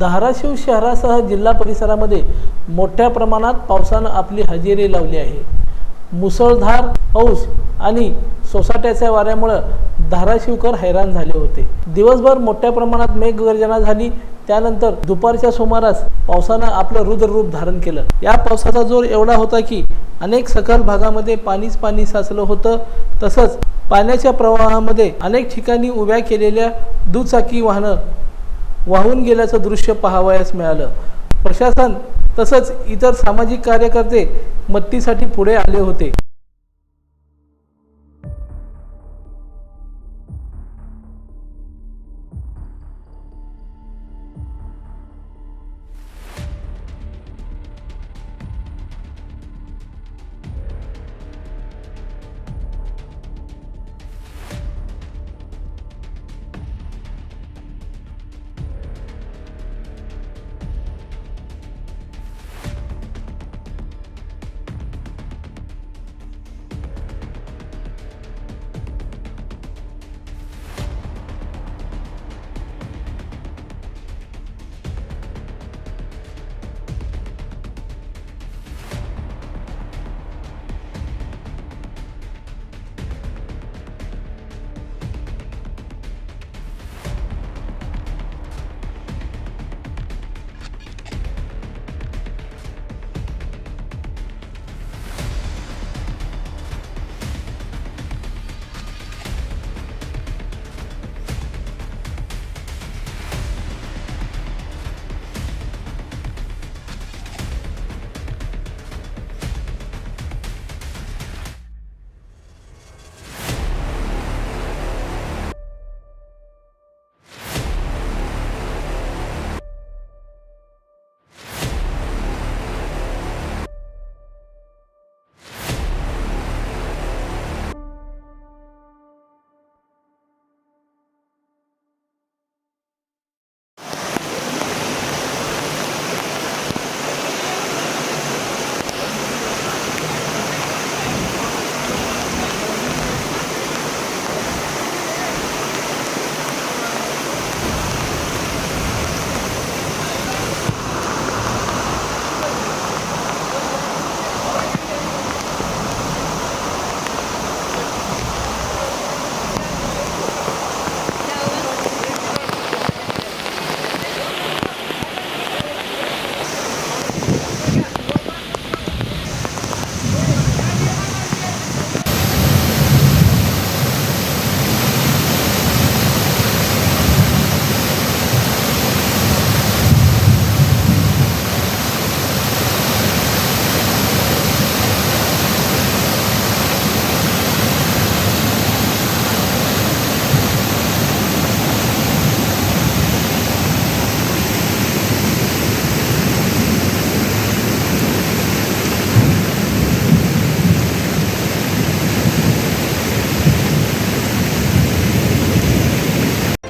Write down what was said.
धाराशिव शहरासह जिल्हा परिसरामध्ये मोठ्या प्रमाणात पावसानं आपली हजेरी लावली आहे. मुसळधार पाऊस आणि सोसाट्याच्या वाऱ्यामुळं धाराशिवकर हैराण झाले होते. दिवसभर मोठ्या प्रमाणात मेघगर्जना झाली. त्यानंतर दुपारच्या सुमारास पावसानं आपलं रुद्ररूप धारण केलं. या पावसाचा जोर एवढा होता की अनेक सखल भागामध्ये पाणीच पाणी साचलं होतं. तसंच पाण्याच्या प्रवाहामध्ये अनेक ठिकाणी उभ्या केलेल्या दुचाकी वाहनं वाहून गेल्याचं दृश्य पाहावयास मिळालं. प्रशासन तसंच इतर सामाजिक कार्यकर्ते मदतीसाठी पुढे आले होते.